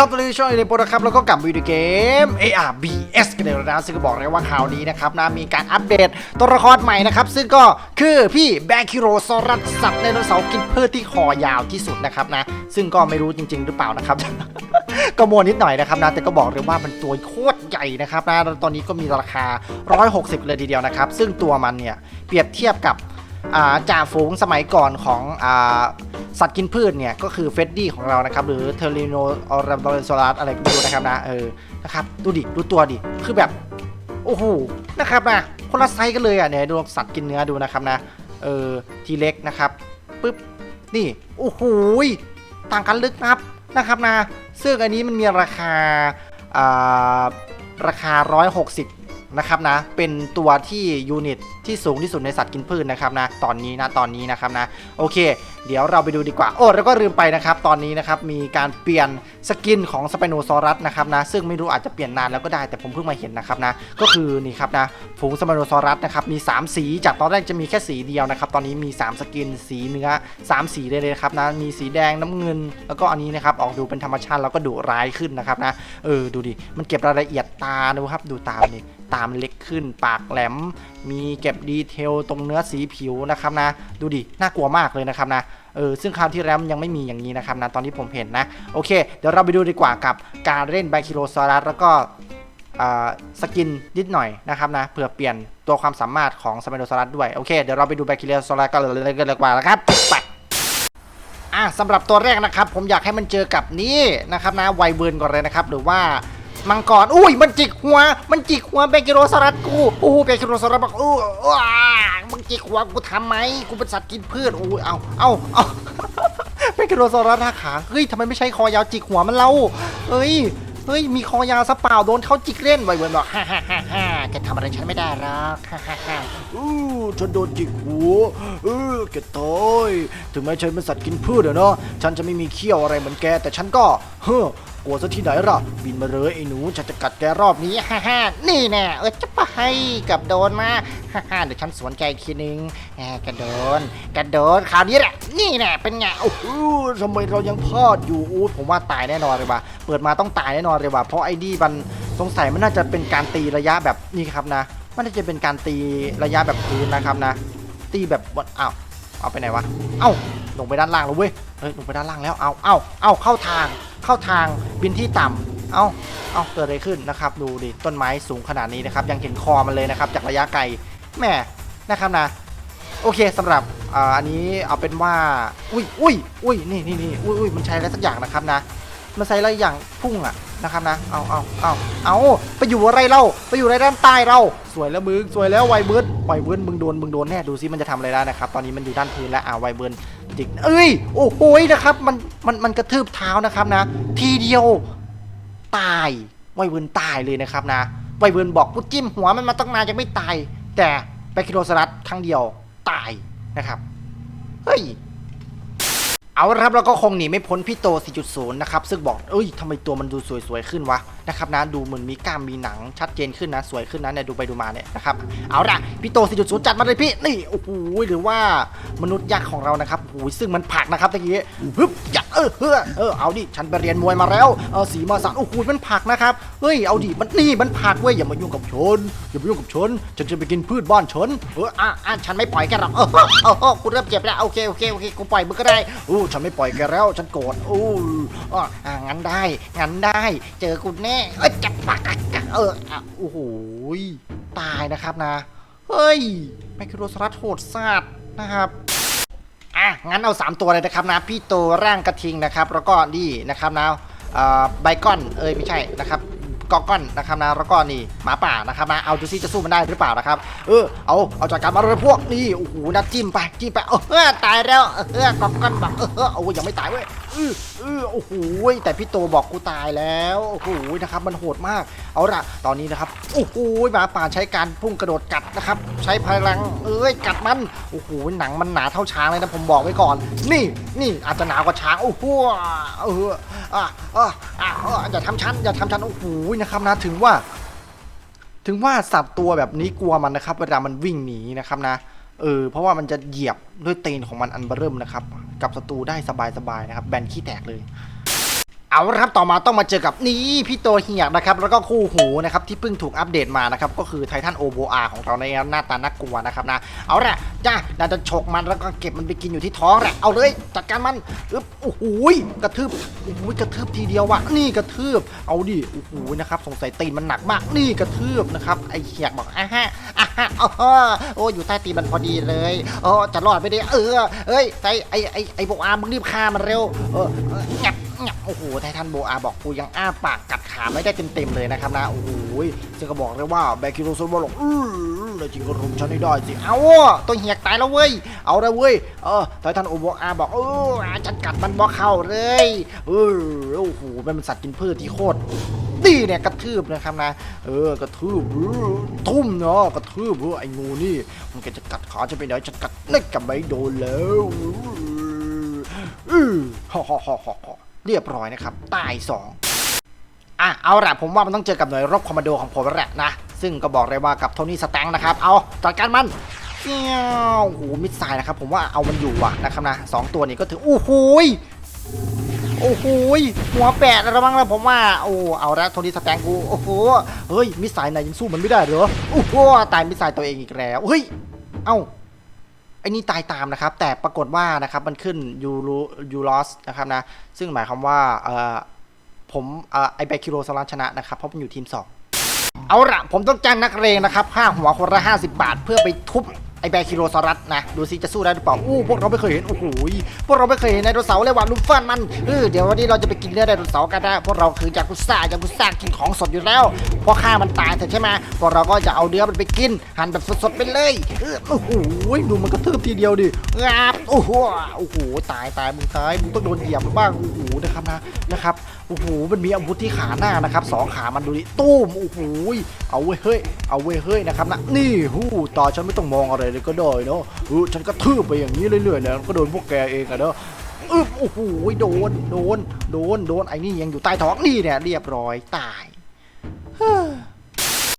ครับตอนนี้ช่องในโปรนะครับแล้วก็กลับวิดีโอเกม ARBS กันเลยนะซึ่งก็บอกเลยว่าข่าวนี้นะครับนะมีการอัปเดตตัวละครใหม่นะครับ ซึ่งก็คือพี่แบคิโรซอรัสสัตว์ไดโนเสาร์กินพืชที่คอยาวที่สุดนะครับนะ ซึ่งก็ไม่รู้จริง ๆ หรือเปล่านะครับก็มัวนิดหน่อยนะครับนะแต่ก็บอกเลยว่ามันตัวโคตรใหญ่นะครับนะตอนนี้ก็มีราคา 160 เลยทีเดียวนะครับ ซึ่งตัวมันเนี่ยเปรียบเทียบกับ จ่าฝูงสมัยก่อนของอสัตว์กินพืชเนี่ย ก็คือเฟดดี้ของเรานะครับ หรือเทอริโนออรัมโดโซลัสอะไรก็ไม่รู้นะครับนะเออนะครับดูดิดูตัวดิ คือแบบ โอ้โหนะครับนะคนละไซส์กันเลยอะเนี่ยดูสัตว์กินเนื้อดูนะครับนะเออทีเล็กนะครับปึ๊บนี่โอ้โหยต่างกันลึกนับนะครับนะซึ่งอันนี้มันมีราคาอ่าราคา 160 นะครับนะ เป็นตัวที่ยูนิตที่สูงที่สุดในสัตว์กินพืชนะครับนะ ตอนนี้นะ ตอนนี้นะครับนะ โอเค เดี๋ยวเราไปดูดีกว่า โอ้แล้วก็ลืมไปนะครับ ตอนนี้นะครับมีการเปลี่ยนสกินของสไปโนซอรัสนะครับนะ ซึ่งไม่รู้อาจจะเปลี่ยนนานแล้วก็ได้แต่ผมเพิ่งมาเห็นนะครับนะ ก็คือนี่ครับนะฝูงสไปโนซอรัสนะครับมี 3 สี จากตอนแรกจะมีแค่สีเดียวนะครับ ตอนนี้มี 3 สกินสีเนื้อ 3 สีเลยเลยนะครับนะ มีสีแดงน้ำเงิน แล้วก็อันนี้นะครับออกดูเป็นธรรมชาติแล้วก็ดุร้ายขึ้นนะครับนะ เออดูดิ มันเก็บรายละเอียดตาดูครับ ดูตามนี่ตามเล็กขึ้น ปากแหลมมีเก็บดีเทลตรงเนื้อสีผิวนะครับนะ ดูดิ น่ากลัวมากเลยนะครับนะเออซึ่งคราวที่แล้วมันยังไม่มีอย่างนี้นะครับนะตอนที่ผมเห็นนะ โอเค เดี๋ยวเราไปดูดีกว่ากับการเล่นไบคิโรซอรัสแล้วก็สกินนิดหน่อยนะครับนะเผื่อเปลี่ยนตัวความสามารถของสไปโนซอรัสด้วย โอเค เดี๋ยวเราไปดูไบคิโรซอรัสกันเลยกันเลยดีกว่านะครับไปอะสำหรับตัวแรกนะครับ ผมอยากให้มันเจอกับนี่นะครับนะไวเบิร์นก่อนเลยนะครับ หรือว่า มังกรอุ้ยมันจิกหัว มันจิกหัวเบกิโรซอรัสกูอู้เบกิโรซอรัสบอกอู้ว้ามึงจิกหัวกูทำไมกูเป็นสัตว์กินพืชอู้เอาเอาเอาเบกิโรซอรัสห้าขาเฮ้ยทำไมไม่ใช้คอยาวจิกหัวมันเล่าเฮ้ยเฮ้ยมีคอยาวซะเปล่าโดนเขาจิกเล่นไวเบิร์นบอกฮ่าฮ่าฮ่าฮ่าแกทำอะไรฉันไม่ได้หรอกฮ่าฮ่าฮ่าอู้ฉันโดนจิกหัวเออแกตายถึงแม้ฉันเป็นสัตว์กินพืชอะเนาะฉันจะไม่มีเขี้ยวอะไรเหมือนแกแต่ฉันก็เฮ้อ ลัวซะที่ไหนล่ะบินมาเลยไอ้หนูฉันจะกัดแกรอบนี้ฮ่าฮ่านี่แน่เออจะไปกับโดนมาฮ่าฮ่าเดี๋ยวฉันสวนแกอีกทีนึงแหมกระโดนกระโดนคราวนี้แหละนี่แน่เป็นไงโอ้โหทำไมเรายังพลาดอยู่อู้ผมว่าตายแน่นอนเลยว่ะเปิดมาต้องตายแน่นอนเลยว่ะเพราะไอ้ดีมันสงสัยมันน่าจะเป็นการตีระยะแบบนี่ครับนะ มันน่าจะเป็นการตีระยะแบบพื้นนะครับนะ ตีแบบว่าอ้าวเอาไปไหนวะเอ้าลงไปด้านล่างแล้วเว้ยเฮ้ยลงไปด้านล่างแล้วเอาเอาเอาเข้าทาง เข้าทางบินที่ต่ำเอาเอาเกิดอะไรขึ้นนะครับ ดูดิต้นไม้สูงขนาดนี้นะครับ ยังเห็นคอมันเลยนะครับ จากระยะไกลแหม่นะครับนะ โอเคสำหรับออันนี้เอาเป็นว่า อุ้ยอุ้ยอุ้ยนี่นี่นี่อุ้ยอุ้ยมันใช้อะไรสักอย่างนะครับนะ มันใช้อะไรอย่างพุ่งอะ นะครับนะ เอาเอาเอาเอาไปอยู่อะไรเรา ไปอยู่อะไรด้านใต้เรา สวยแล้วมึง สวยแล้วไวเบิร์ดไวเบิร์ดมึงโดน มึงโดนแน่ ดูซิมันจะทำอะไรได้นะครับ ตอนนี้มันอยู่ด้านพื้นแล้ว อ่าไวเบิร์ดจิก เอ้ย โอ้โหยนะครับ มัน มัน มันกระทืบเท้านะครับนะ ทีเดียว ตาย ไวเบิร์นตายเลยนะครับนะ ไวเบิร์นบอกกูจิ้มหัวมันมาตั้งนานยังไม่ตาย แต่แบคคิโรสลัดครั้งเดียว ตายนะครับ เฮ้ย เอาละครับเราก็คงหนีไม่พ้นพี่โต 4.0 นะครับ ซึ่งบอก เอ้ยทำไมตัวมันดูสวยๆ ขึ้นวะ นะครับนะดูเหมือนมีกล้ามมีหนังชัดเจนขึ้นนะ สวยขึ้นนะเนี่ยดูไปดูมาเนี่ยนะครับ เอาละพี่โต 4.0 จัดมาเลยพี่ นี่ โอ้โห หรือว่า มนุษย์ยักษ์ของเรานะครับโอ้โหซึ่งมันผักนะครับตะกี้ฮึบยักเออเฮ้อเออเอาดิฉันไปเรียนมวยมาแล้วเออสีมาสันโอ้โหมันผักนะครับเฮ้ยเอาดิมันนี่มันผักเว้ยอย่ามายุ่งกับฉันอย่ามายุ่งกับฉันฉันจะไปกินพืชบ้านฉันเอออะอะฉันไม่ปล่อยแกหรอกเออเออเออกูเริ่มเจ็บแล้วโอเคโอเคโอเคกูปล่อยมึงก็ได้อู้ฉันไม่ปล่อยแกแล้ว ฉันโกรธอู้อะงั้นได้งั้นได้ เจอกูแน่เอ้ยจับปากกักเอออะโอ้โหตายนะครับนะเฮ้ยไมโครสรัสโหดซาดนะครับ อะงั้นเอา 3 ตัวเลยนะครับนะพี่โตร่างกระทิงนะครับ แล้วก็นี่นะครับนะใบก้อนเอ้ยไม่ใช่นะครับกอก้อนนะครับนะแล้วก็นี่หมาป่านะครับนะเอาดูซิจะสู้มันได้หรือเปล่านะครับเออเอาเอาจากการมาเลยพวกนี่โอ้โหนัดจิ้มไปจิ้มไปเออตายแล้วเออกอกอนบบเออเออโอ้ยยังไม่ตายเว้ย ออเออโอ้โหแต่พี่โตบอกกูตายแล้วโอ้โหนะครับมันโหดมากเอาละตอนนี้นะครับโอ้โหหมาป่าใช้การพุ่งกระโดดกัดนะครับ ใช้พลังเอ้ยกัดมันโอ้โหหนังมันหนาเท่าช้างเลยนะผมบอกไว้ก่อน นี่นี่อาจจะหนากว่าช้างโอ้โหเอออะอะอะอย่าทำฉันอย่าทำฉันโอ้โหนะครับนะถึงว่า ถึงว่าสัตว์ตัวแบบนี้กลัวมันนะครับ เวลามันวิ่งหนีนะครับนะเออเพราะว่ามันจะเหยียบด้วยตีนของมันอันเบริ่มนะครับ กับศัตรูได้สบายๆนะครับ แบนขี้แตกเลย เอาละครับต่อมาต้องมาเจอกับนี่พี่ตัวเหียกนะครับแล้วก็คู่หูนะครับที่เพิ่งถูกอัปเดตมานะครับก็คือไททันโอโบอาของเราในหน้าตาน่ากลัวนะครับนะเอาละจ้าน่าจะฉกมันแล้วก็เก็บมันไปกินอยู่ที่ท้องแหละเอาเลยจัดการมันอึ๊บโอ้โหยกระทืบโอ้โหยกระทืบทีเดียววะนี่กระทืบเอาดิโอ้โหนะครับสงสัยตีนมันหนักมากนี่กระทืบนะครับไอเหียกบอกอะฮะอะฮะอ๋อโอ้อยู่ใต้ตีนมันพอดีเลยโอ้จะรอดไปได้เออเอ้ยไอไอไอโบอามึงรีบฆ่ามันเร็วเออเงับเนี่ยโอ้โหไททันโบอาบอกกูยังอ้าปากกัดขาไม่ได้เต็มๆเลยนะครับนะ โอ้โหซึ่งก็บอกเลยว่าแบคิโรโซนบอกอือแล้วจริงก็รุมฉันให้ได้สิ เอาตัวเหียกตายแล้วเว้ย เอาละเว้ย เออไททันโอโบอาบอกเออฉันกัดมันบอกเข้าเลยเออโอ้โหมันเป็นสัตว์กินพืชที่โคตรดีเนี่ยกระทืบนะครับนะ เออกระทืบเอทุ่มเนาะกระทืบเออไอ้งูนี่ มันก็จะกัดขาจะไปไหนจะกัดเล็กกับไม่โดนแล้วอือฮ่าฮ่าฮ่าฮ่า เรียบร้อยนะครับ ตายสองอะ เอาละผมว่ามันต้องเจอกับหน่วยรบคอมมานโดของผมแล้วแหละนะ ซึ่งก็บอกเลยว่ากับโทนี่สแตงนะครับ เอาจัดการมันเงี้ยวโอ้โหมิดไซล์นะครับ ผมว่าเอามันอยู่ว่ะนะครับนะสองตัวนี้ก็ถือ โอ้โหยโอ้โหหัวแปดแล้วมั้งแล้วผมว่า โอ้ เอาละโทนี่สแตงกู โอ้โห เฮ้ย มิดไซล์ไหนยังสู้มันไม่ได้เหรอ โอ้โห ตายมิดไซล์ตัวเองอีกแล้ว เฮ้ย เอ้า ไอ้นี่ตายตามนะครับ แต่ปรากฏว่านะครับมันขึ้นยูรูยูลอสนะครับนะ ซึ่งหมายความว่าเออผมเออไอแบคิโรสลันชนะนะครับ เพราะมันอยู่ทีม 2 เอาละผมต้องจ้างนักเรงนะครับค่าหัวคนละ 50 บาทเพื่อไปทุบ ไอแบคิโรซอรัสนะ ดูซิจะสู้ได้หรือเปล่า อู้ พวกเราไม่เคยเห็น โอ้โห พวกเราไม่เคยเห็นไดโนเสาร์เลยว่ะลุมฟันมันเออเดี๋ยววันนี้เราจะไปกินเนื้อไดโนเสาร์กันนะ พวกเราคือยากุซ่ายากุซ่ากินของสดอยู่แล้ว พอฆ่ามันตายเสร็จใช่ไหมพวกเราก็จะเอาเนื้อมันไปกิน หั่นแบบสดๆไปเลยเออโอ้โห ดูมันกระทืบทีเดียวดิงับโอ้โห โอ้โห ตายตายมึงตาย มึงต้องโดนเหยียบบ้าง โอ้โห นะครับนะ นะครับ โอ้โห มันมีอาวุธที่ขาหน้านะครับสองขา มันดูดิ ตู้ม โอ้โห เอาเว้ย เฮ้ย เอาเว้ย เฮ้ย นะครับนะ นี่หูตาฉันไม่ต้องมองอะไรเลยก็ได้เนาะเออฉันก็ทืบไปอย่างนี้เรื่อยๆนะก็โดนพวกแกเองอะเนาะอึบโอ้โหโดนโดนโดนโดนไอ้นี่ยังอยู่ใต้ท้องนี่เนี่ยเรียบร้อยตาย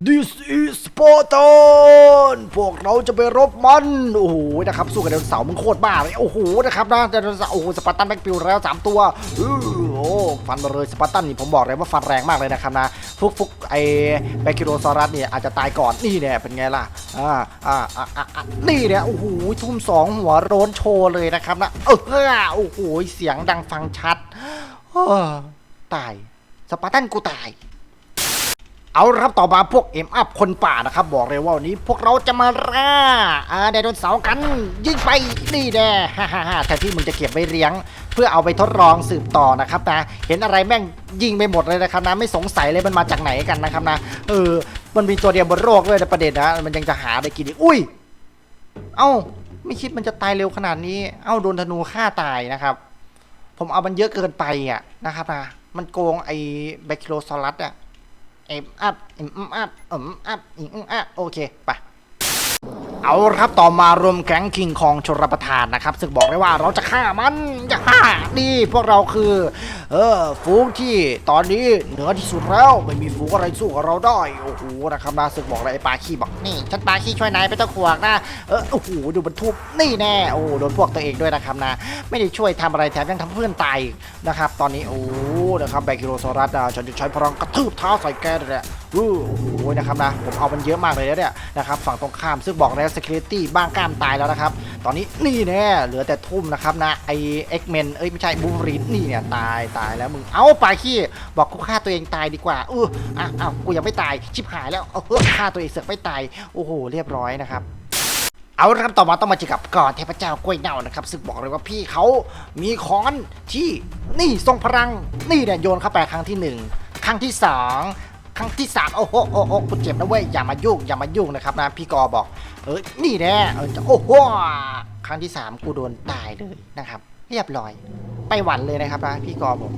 This is Spartan พวกเราจะไปรบมัน โอ้โหนะครับสู้กับไดโนเสาร์มึงโคตรบ้าเลยโอ้โหนะครับนะไดโนเสาร์โอ้โหสปาร์ตันแบ็กปิวแล้ว3ตัวอื้อโอ้ฟันมาเลยสปาร์ตันนี่ผมบอกเลยว่าฟันแรงมากเลยนะครับนะฟุกฟุกไอแบคิโรซอรัสเนี่ยอาจจะตายก่อนนี่เนี่ยเป็นไงล่ะอ่าอ่าอ่าอ่านี่เนี่ยโอ้โหทุ่มสองหัวโร้นโชว์เลยนะครับนะเออโอ้โหเสียงดังฟังชัดตายสปาร์ตันกูตาย เอาครับต่อมาพวกเอ็มอัพคนป่านะครับ บอกเลยว่าวันนี้พวกเราจะมาล่าอาไดโนเสาร์กัน ยิงไปนี่แน่ฮ่าฮ่าฮ่าแทนที่มึงจะเก็บไว้เลี้ยง เพื่อเอาไปทดลองสืบต่อนะครับนะ เห็นอะไรแม่งยิงไปหมดเลยนะครับนะ ไม่สงสัยเลยมันมาจากไหนกันนะครับนะ เออ มันมีตัวเดียวบนโลกด้วยนะประเด็นนะ มันยังจะหาได้กินอีก อุ้ย เอ้า ไม่คิดมันจะตายเร็วขนาดนี้ เอ้าโดนธนูฆ่าตายนะครับ ผมเอามันเยอะเกินไปอะนะครับนะ มันโกงไอ้แบคโลซอรัสอะ เอ็มอัพเอ็มอัพเอ็มอัพเอ็มอัพโอเคไปเอาครับต่อมารวมแก๊งคิงคองชลประทานนะครับ ซึ่งบอกได้ว่าเราจะฆ่ามันจะฆ่านี่พวกเราคือ เออ ฝูงที่ตอนนี้เหนือที่สุดแล้วไม่มีฝูงอะไรสู้กับเราได้โอ้โหนะครับนะซึ่งบอกเลยไอ้ปลาขี้บอกนี่ฉันปลาขี้ช่วยนายไปตะขวกนะเออโอ้โหดูมันทุบนี่แน่โอ้โดนพวกตัวเองด้วยนะครับนะไม่ได้ช่วยทำอะไรแถมยังทำเพื่อนตายนะครับ ตอนนี้โอ้นะครับแบคิโรซอรัสอะฉันจะใช้พลังกระทืบเท้าใส่แกเลยแหละโอ้โหนะครับนะผมเอามันเยอะมากเลยเนี่ยนะครับฝั่งตรงข้ามซึ่งบอกแล้ว security บ้างกล้ามตายแล้วนะครับ ตอนนี้นี่แน่เหลือแต่ทุ่มนะครับนะไอเอ็กเมนเอ้ยไม่ใช่บูมรีนนี่เนี่ยตายตายแล้วมึง เอาปลาขี้ บอกกูฆ่าตัวเองตายดีกว่าเอออะอ้าวกูยังไม่ตาย ชิบหายแล้ว เออฆ่าตัวเองเสือกไม่ตาย โอ้โห เรียบร้อยนะครับเอาละครับต่อมาต้องมาเจอกับก่อนเทพเจ้ากล้วยเน่านะครับ ซึ่งบอกเลยว่าพี่เขามีค้อนที่นี่ทรงพลังนี่เนี่ยโยนเข้าไปครั้งที่หนึ่งครั้งที่สองครั้งที่สามโอ้โหโอ้โหกูเจ็บนะเว้ยอย่ามายุ่งอย่ามายุ่งนะครับนะพี่กอบอก เออนี่แน่เออโอ้โหครั้งที่สามกูโดนตายเลยนะครับ เรียบร้อย ไปหวันเลยนะครับพี่กอบอก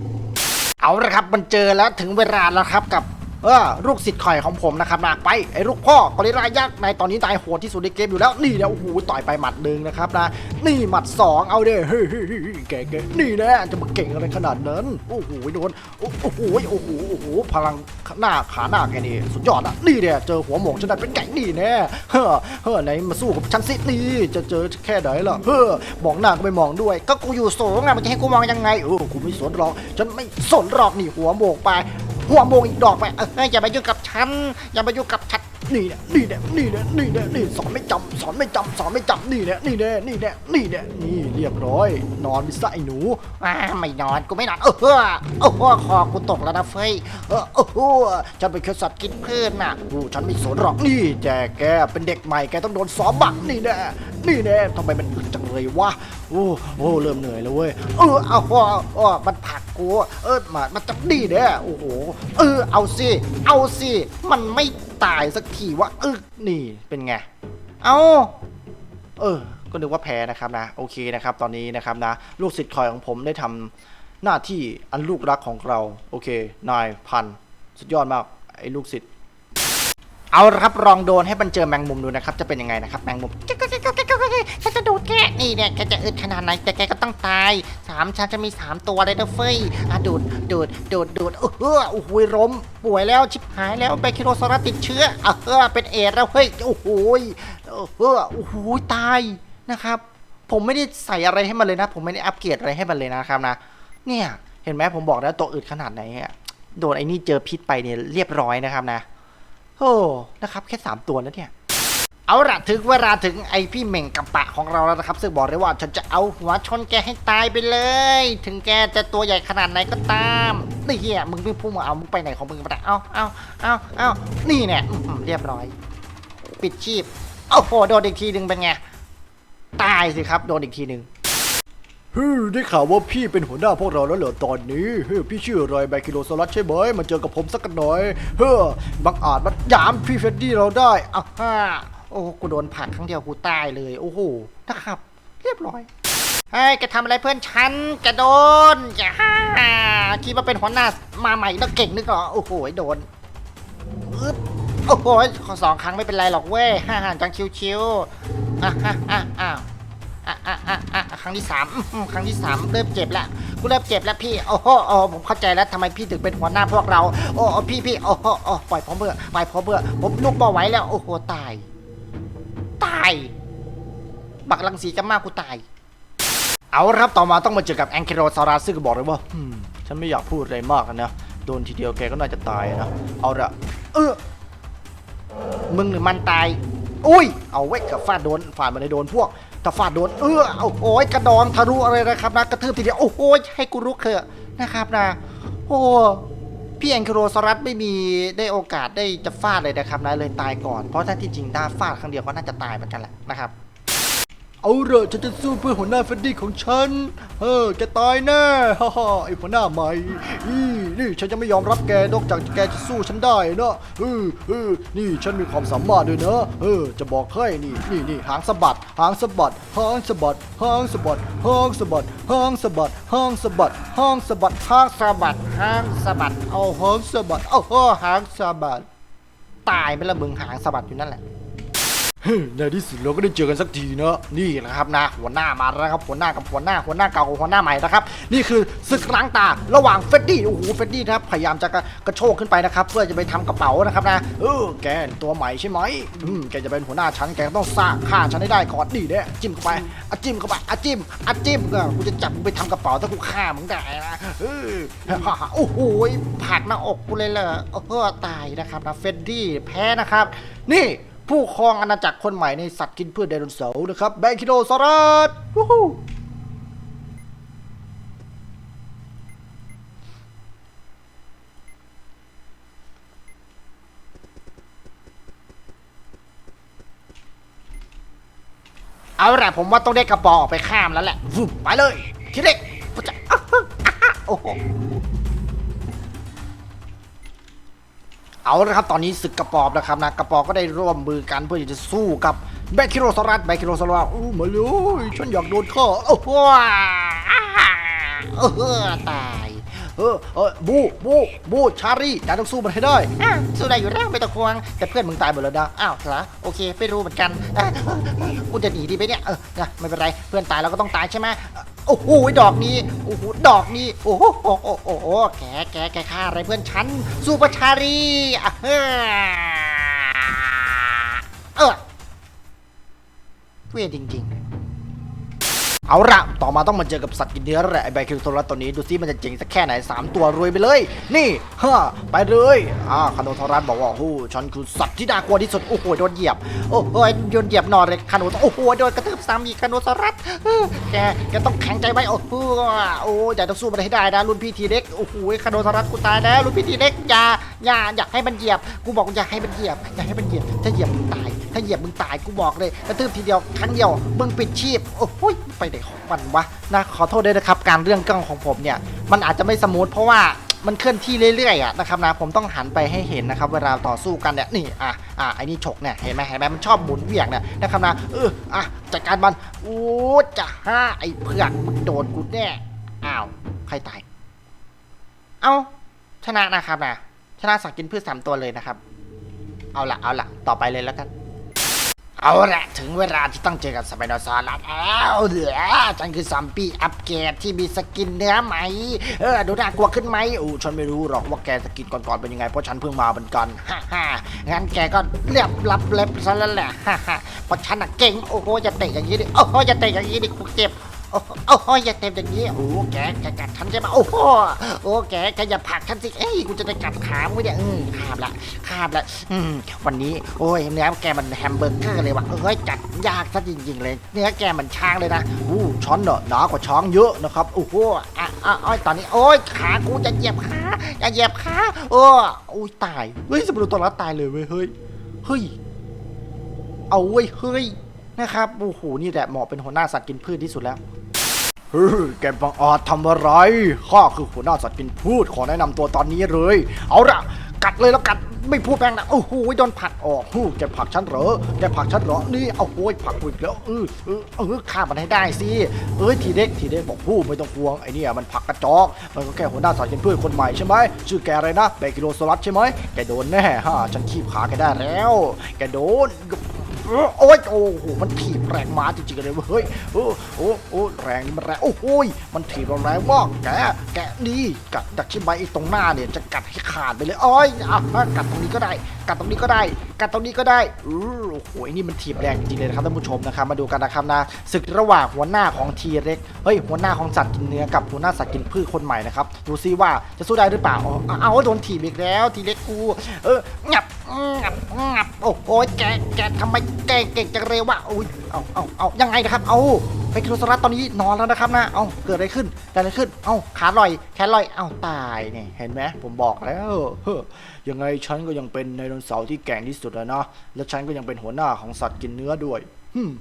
เอาละครับมันเจอแล้วถึงเวลาแล้วครับกับ เออลูกศิษย์ข่อยของผมนะครับนะไปไอ้ลูกพ่อกอริลลายักษ์ในตอนนี้นายโหดที่สุดในเกมอยู่แล้วนี่นะโอ้โหต่อยไปหมัดหนึ่งนะครับนะนี่หมัดสองเอาเด้เฮ้ยเฮ้ยเฮ้ยแกแกนี่นะจะมาเก่งอะไรขนาดนั้นโอ้โหโดนโอ้โอ้โหโอ้โหโอ้โหพลังหน้าขาหน้าแกนี่สุดยอดอะนี่เนี่ยเจอหัวหมงฉันได้เป็นไก่นี่แน่เฮ้อเฮ้อไหนมาสู้กับฉันสินี่จะเจอแค่ไหนล่ะเฮ้อมองหน้าก็ไม่มองด้วย ก็กูอยู่สูงอะมันจะให้กูมองยังไงเออกูไม่สนหรอกฉันไม่สนหรอกนี่หัวโมงไป หัวโมงอีกดอกไปเอออย่ามายุ่งกับฉัน อย่ามายุ่งกับฉันนี่เนี่ยนี่เนี่ยนี่เนี่ยนี่เนี่ยนี่สอนไม่จำสอนไม่จำสอนไม่จำนี่เนี่ยนี่เนี่ยนี่เนี่ยนี่เนี่ยนี่เรียบร้อย นอนไปซะไอ้หนูอ่าไม่นอนกูไม่นอนเออเออเออคอกูตกแล้วนะเฟยเออเออฉันเป็นแค่สัตว์กินพืชน่ะโอ้ฉันไม่สนหรอกนี่แกแกเป็นเด็กใหม่แกต้องโดนซ้อมบักนี่แน่นี่แน่ทำไมมันจังเลยวะโอ้โอ้เริ่มเหนื่อยแล้วเว้ยเออเอาเอาเอามันผักกูเออมามันจะดีเด้อโอ้โหเออเอาสิเอาสิมันไม่ตายสักทีวะเออนี่เป็นไงเอาเออก็นึกว่าแพ้นะครับนะโอเคนะครับตอนนี้นะครับนะลูกศิษย์คอยของผมได้ทำหน้าที่อันลูกรักของเรา โอเคนายพันสุดยอดมากไอ้ลูกศิษย์ เอาครับลองโดนให้มันเจอแมงมุมดูนะครับ จะเป็นยังไงนะครับแมงมุมฉันจะดูดแกนี่เนี่ยแกจะอึดขนาดไหนแต่แกก็ต้องตายสามฉันจะมีสามตัวเลยนะเฟ้ยอะดูดดูดดูดดูดเออโอ้โหล้มป่วยแล้วชิบหายแล้วแบคทีโรซอรัสติดเชื้ออะเออเป็นเอดส์แล้วเฮ้ยโอ้โหเออโอ้โหตายนะครับ ผมไม่ได้ใส่อะไรให้มันเลยนะ ผมไม่ได้อัปเกรดอะไรให้มันเลยนะครับนะ เนี่ยเห็นไหมผมบอกแล้วตัวอึดขนาดไหนโดนไอ้นี่เจอพิษไปเนี่ยเรียบร้อยนะครับนะ โอ้นะครับแค่ 3 ตัวนะเนี่ย เอาละถึงเวลาถึงไอพี่เหม่งกับปะของเราแล้วนะครับ ซึ่งบอกเลยว่าฉันจะเอาหัวชนแกให้ตายไปเลย ถึงแกจะตัวใหญ่ขนาดไหนก็ตามนี่เฮียมึงไม่พูดมาเอามึงไปไหนของมึงมาเอาเอาเอาเอานี่เนี่ยเรียบร้อย ปิดชีพโอ้โหโดนอีกทีหนึ่งเป็นไงตายสิครับ โดนอีกทีหนึ่ง ฮ้ยได้ข่าวว่าพี่เป็นหัวหน้าพวกเราแล้วเหรอตอนนี้ฮ้ยพี่ชื่ออะไรแบคิโลสลัดใช่ไหมมาเจอกับผมสักกันหน่อยเฮ้ยบังอาจมาหยามพี่เฟรดดี้เราได้อะฮ่าโอ้กูโดนผักครั้งเดียวกูตายเลย โอ้โหนะครับ เรียบร้อยเฮ้ยแกทำอะไรเพื่อนฉันแกโดนอย่าฮ่าคิดว่าเป็นหัวหน้ามาใหม่แล้วเก่งนึกเหรอโอ้โหโดนอึ๊บโอ้โหขอสองครั้งไม่เป็นไรหรอกเว้ยฮ่าฮ่าจังชิวๆอะอะอะอะ อะอะอะอะครั้งที่สามอื้อหือครั้งที่สามเริ่มเจ็บแล้วกูเริ่มเจ็บแล้วพี่ โอ้โหโอ้โหผมเข้าใจแล้วทำไมพี่ถึงเป็นหัวหน้าพวกเรา โอ้โหพี่พี่โอ้โหโอ้ปล่อยผมเบื่อปล่อยผมเบื่อผมลุกบ่ไหวแล้ว โอ้โหตาย ตาย บักลังสีจะมากกูตาย เอาละครับต่อมาต้องมาเจอกับแองเคโรซาราซึ่งก็บอกเลยว่าอืมฉันไม่อยากพูดอะไรมากนะ โดนทีเดียวแกก็น่าจะตายนะ เอาละเออ มึงหรือมันตาย อุ้ย เอาไว้กับฟาดโดนฟาดมาในโดนพวก ถ้าฟาดโดนเออเอาโอ้ยกระดองทะลุอะไรนะครับนะกระทืบทีเดียวโอ้โหให้กูรุกเถอะนะครับนะ โอ้พี่แองเคโรสรัตไม่มีได้โอกาสได้จะฟาดเลยนะครับนะเลยตายก่อนเพราะถ้าที่จริงถ้าฟาดครั้งเดียวก็น่าจะตายเหมือนกันแหละนะครับ เอาเถอะฉันจะสู้เพื่อหัวหน้าเฟรดดี้ของฉัน เออแกตายแน่ฮ่าฮ่าไอหัวหน้าใหม่อีนี่ฉันจะไม่ยอมรับแกนอกจากแกจะสู้ฉันได้เนะเออเออนี่ฉันมีความสามารถด้วยเนะเออ จะบอกให้นี่นี่นี่หางสะบัดหางสะบัดหางสะบัดหางสะบัดหางสะบัดหางสะบัดหางสะบัดหางสะบัดหางสะบัดหางสะบัดเอาหางสะบัดโอ้โหางสะบัดตายไปละมึงหางสะบัดอยู่นั่นแหละ ในที่สุดเราก็ได้เจอกันสักทีนะนี่แหละครับนะหัวหน้ามาแล้วนะครับหัวหน้ากับหัวหน้าหัวหน้าเก่ากับหัวหน้าใหม่นะครับนี่คือศึกล้างตาระหว่างเฟดดี้โอ้โหเฟดดี้นะครับพยายามจะกระกระโชกขึ้นไปนะครับเพื่อจะไปทำกระเป๋านะครับนะเออแกตัวใหม่ใช่ไหมอืมแกจะเป็นหัวหน้าฉันแกต้องสร้างฆ่าฉันให้ได้ก่อนนี่เด้จิ้มเข้าไปอะจิ้มเข้าไปอะจิ้มอะจิ้มก็กูจะจับมึงไปทำกระเป๋าถ้ากูฆ่ามึงได้นะเออโอ้โหผลักหน้าอกกูเลยเหรอเออตายนะครับนะเฟดดี้แพ้นะครับ นี่ ผู้ครองอาณาจักรคนใหม่ในสัตว์กินพืชไดโนเสาร์นะครับแบงคิโดซอรัสวู้ฮู้เอาละผมว่าต้องได้กระบอกออกไปข้ามแล้วแหละไปเลยทีเล็กโอ้โห เอาละครับตอนนี้ศึกกระปอบนะครับนะกระปอบก็ได้ร่วมมือกันเพื่อที่จะสู้กับแบคคิโรซอรัสแบคคิโรซอรัสอู้มาเลยฉันอยากโดนฆ่าโอ้โหเออตายเออเออบูบูบูชารี่นายต้องสู้มันให้ได้สู้ได้อยู่แล้วไม่ต้องห่วงแต่เพื่อนมึงตายหมดแล้วนะอ้าวเหรอโอเคไม่รู้เหมือนกันอะกูจะหนีดีไหมเนี่ยเออนะไม่เป็นไรเพื่อนตายเราก็ต้องตายใช่ไหม โอ้โหดอกนี้โอ้โหดอกนี้โอ้โหโอ้โหโอ้โหแกแกแกฆ่าอะไรเพื่อนฉันสู้ประชารีอะเฮ้อเออเวทจริง ๆ เอาละต่อมาต้องมาเจอกับสัตว์กินเนื้อแหละไอ้ไบคิวโทรัสตัวนี้ดูซิมันจะเจ๋งสักแค่ไหน 3 ตัวรวยไปเลย นี่ฮะไปเลยอ่าคาโนโทรัสบอกว่าโอ้โหฉันคือสัตว์ที่น่ากลัวที่สุดโอ้โหโดนเหยียบโอ้โหโดนเหยียบนอนเลยคาโนโอ้โหโดนกระทืบซ้ำอีกคาโนสรัสแกแกต้องแข็งใจไว้โอ้โหโอ้ยอย่าต้องสู้มันให้ได้นะรุ่นพี่ทีเล็กโอ้โหคาโนสรัสกูตายแล้วรุ่นพี่ทีเล็กอย่า อย่าอยากให้มันเหยียบ กูบอกอย่าให้มันเหยียบ อย่าให้มันเหยียบ ถ้าเหยียบมึงตาย ถ้าเหยียบมึงตาย กูบอกเลยกระทืบทีเดียวครั้งเดียว มึงปิดชีพ โอ้โหไปไหนของมันวะ นะ ขอโทษด้วยนะครับ การเรื่องกล้องของผมเนี่ย มันอาจจะไม่สมูทเพราะว่ามันเคลื่อนที่เรื่อยๆอะนะครับนะผมต้องหันไปให้เห็นนะครับเวลาต่อสู้กันเนี่ยนี่อะอะไอ้นี่ฉกเนี่ยเห็นไหมเห็นไหมมันชอบหมุนเหวี่ยงเนี่ยนะครับนะเอออะจัดการมันโอ้จะห้าไอ้เผือกมึงโดนกูแน่อ้าวใครตาย เอ้าชนะนะครับนะ ชนะสักกินพืชสามตัวเลยนะครับ เอาละเอาละต่อไปเลยแล้วกัน เอาละถึงเวลาที่ต้องเจอกับสไปโนซอรัสแล้วเหลือฉันคือซัมปี้อัปเกรดที่มีสกินเนื้อไหม เออดูน่ากลัวขึ้นไหมโอ้ฉันไม่รู้หรอกว่าแกสกินก่อนๆเป็นยังไงเพราะฉันเพิ่งมาเหมือนกันฮ่าฮ่างั้นแกก็เรียบรับเล็บซะแล้วแหละฮ่าฮ่าเพราะฉันน่ะเก่งโอ้โหอย่าเตะอย่างนี้ดิโอ้โหอย่าเตะอย่างนี้ดิกูเจ็บ โอ้โหโอ้โหอย่าเตะอย่างนี้ โอ้โหแกแกกัดฉันใช่ไหมโอ้โหโอ้แกแกอย่าผลักฉันสิ เอ้ย กูจะได้กัดขามึงเนี่ยอืมคาบละคาบละ อืม วันนี้ โอ้ย เนื้อแกมันแฮมเบอร์เกอร์เลยว่ะเอ้ย จัดยากซะจริง ๆ เลย เนื้อแกมันช้างเลยนะ อู้ช้อนเนอะหนากว่าช้างเยอะนะครับ โอ้โหอะอะอ้อยตอนนี้ โอ้ย ขากูจะเหยียบขา อย่าเหยียบขา โอ้อุ้ยตาย เฮ้ยสมรุตัวรัดตายเลยเว้ย เฮ้ย เฮ้ย เอาเว้ย เฮ้ย นะครับ โอ้โห นี่แหละเหมาะเป็นหัวหน้าสัตว์กินพืชที่สุดแล้ว ฮ้ยแกบังอาจทำอะไร ข้าคือหัวหน้าสัตว์กินพืชขอแนะนำตัวตอนนี้เลย เอาละกัดเลยแล้วกัดไม่พูดแปลงนะ โอ้โหโดนผักออกฮู้แกผักฉันเหรอแกผักฉันเหรอ นี่ เอาโอ้ยผักอีกแล้วเออเออเออฆ่ามันให้ได้สิ เอ้ยทีเด็กทีเด็กบอกผู้ไม่ต้องห่วงไอ้นี่มันผักกระจอก มันก็แค่หัวหน้าสัตว์กินพืชคนใหม่ใช่ไหม ชื่อแกอะไรนะเบกิโลโซลัสใช่ไหมแกโดนแน่ฮะฉันคีบขาแกได้แล้ว แกโดน โอ้ยโอ้โหมันถีบแรงมาจริงๆเลยเว้ยเฮ้ยโอ้โอ้โอ้แรงนี่มันแรงโอ้โหยมันถีบเราแรงมากแกแกนี่กัดดักชิบไอ้ตรงหน้าเนี่ยจะกัดให้ขาดไปเลยโอ้ยอะกัดตรงนี้ก็ได้ กัดตรงนี้ก็ได้ กัดตรงนี้ก็ได้โอ้โหอ้นี่มันถีบแรงจริงๆเลยนะครับท่านผู้ชมนะครับมาดูกันนะครับนะศึกระหว่างหัวหน้าของทีเร็กเฮ้ยหัวหน้าของสัตว์กินเนื้อกับหัวหน้าสัตว์กินพืชคนใหม่นะครับดูซิว่าจะสู้ได้หรือเปล่าอ๋อเอาโดนถีบอีกแล้วทีเร็กกูเอองับ งับงับโอ้โหแกแกทำไมแกเก่งจังเลยวะโอ้ยเอาเอาเอายังไงนะครับ เอาไปคิโรสรัสตอนนี้นอนแล้วนะครับนะเอาเกิดอะไรขึ้นเกิดอะไรขึ้น เอาขาลอย แขนลอย เอาตายเนี่ยเห็นไหมผมบอกแล้วเฮ้อยังไงฉันก็ยังเป็นไดโนเสาร์ที่แก่งที่สุดแล้วนะและฉันก็ยังเป็นหัวหน้าของสัตว์กินเนื้อด้วยฮึม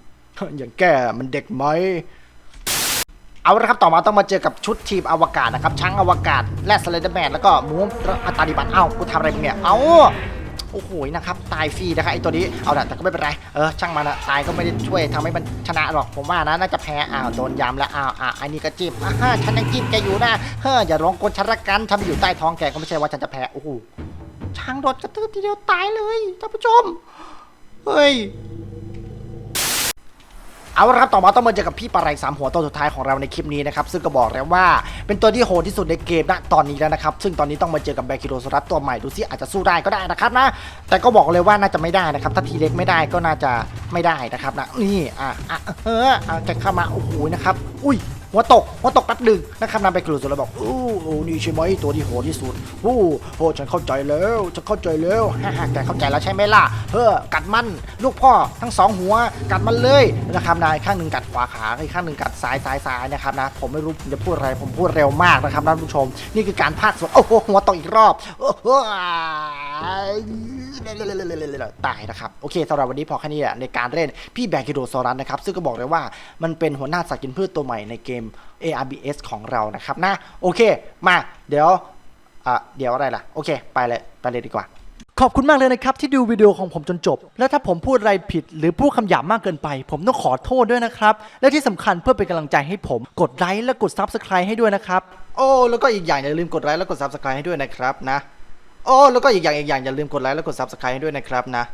อย่างแกมันเด็กไหมเอาละครับต่อมาต้องมาเจอกับชุดทีมอวกาศนะครับช้างอวกาศและสเลเดอร์แมนแล้วก็มูฟอัตาลิบันเอ้ากูทำอะไรเนี่ยเอ้า โอ้โหนะครับตายฟรีนะครับไอตัวนี้เอาละแต่ก็ไม่เป็นไรเออช่างมันอะตายก็ไม่ได้ช่วยทำให้มันชนะหรอกผมว่านะน่าจะแพ้อ้าวโดนยำแล้วอ้าวอะอันนี้ก็จิบอะฮะฉันยังจิบแกอยู่นะเฮ้ออย่าร้องกลชันละกันฉันไปอยู่ใต้ท้องแกก็ไม่ใช่ว่าฉันจะแพ้โอ้โหช้างโดนกระตือทีเดียวตายเลยท่านผู้ชมเฮ้ย เอาละครับต่อมาต้องมาเจอกับพี่ปลาไหลสามหัวตัวสุดท้ายของเราในคลิปนี้นะครับซึ่งก็บอกแล้วว่าเป็นตัวที่โหดที่สุดในเกมณตอนนี้แล้วนะครับซึ่งตอนนี้ต้องมาเจอกับแบคิโรสรัสตัวใหม่ดูซิอาจจะสู้ได้ก็ได้นะครับนะแต่ก็บอกเลยว่าน่าจะไม่ได้นะครับถ้าทีเล็กไม่ได้ก็น่าจะไม่ได้นะครับนะนี่อะอะเอออะแกเข้ามาโอ้โหนะครับอุ้ย หัวตกหัวตกแป๊บหนึ่งนะครับนำไปกรูสแล้วบอกโอ้โหนี่ใช่ไหมตัวที่โหดที่สุดโอ้โหฉันเข้าใจแล้วฉันเข้าใจแล้วฮ่าฮ่าแกเข้าใจแล้วใช่ไหมล่ะเฮ้อกัดมันลูกพ่อทั้งสองหัวกัดมันเลยนะครับนายข้างหนึ่งกัดขวาขาอีกข้างหนึ่งกัดซ้ายซ้ายซ้ายนะครับนะผมไม่รู้จะพูดอะไรผมพูดเร็วมากนะครับท่านผู้ชม นี่คือการพากสดโอ้โหหัวตกอีกรอบตายนะครับโอเคสำหรับวันนี้พอแค่นี้แหละในการเล่นพี่แบกิโดซอรัสนะครับซึ่งก็บอกเลยว่ามันเป็นหัวหน้าสัตว์กินพืชตัวใหม่ในเกม ARBS ของเรานะครับนะโอเค มาเดี๋ยวอะเดี๋ยวอะไรล่ะ โอเค ไปเลยไปเลยดีกว่า ขอบคุณมากเลยนะครับ ที่ดูวิดีโอของผมจนจบ แล้วถ้าผมพูดอะไรผิด หรือพูดคำหยาบมากเกินไป ผมต้องขอโทษด้วยนะครับ และที่สำคัญเพื่อเป็นกำลังใจให้ผม กดไลค์และกด Subscribe ให้ด้วยนะครับ โอ้ แล้วก็อีกอย่างอย่าลืมกดไลค์และกด Subscribe ให้ด้วยนะครับนะ โอ้ แล้วก็อีกอย่างอีกอย่างอย่าลืมกดไลค์และกด Subscribe ให้ด้วยนะครับนะ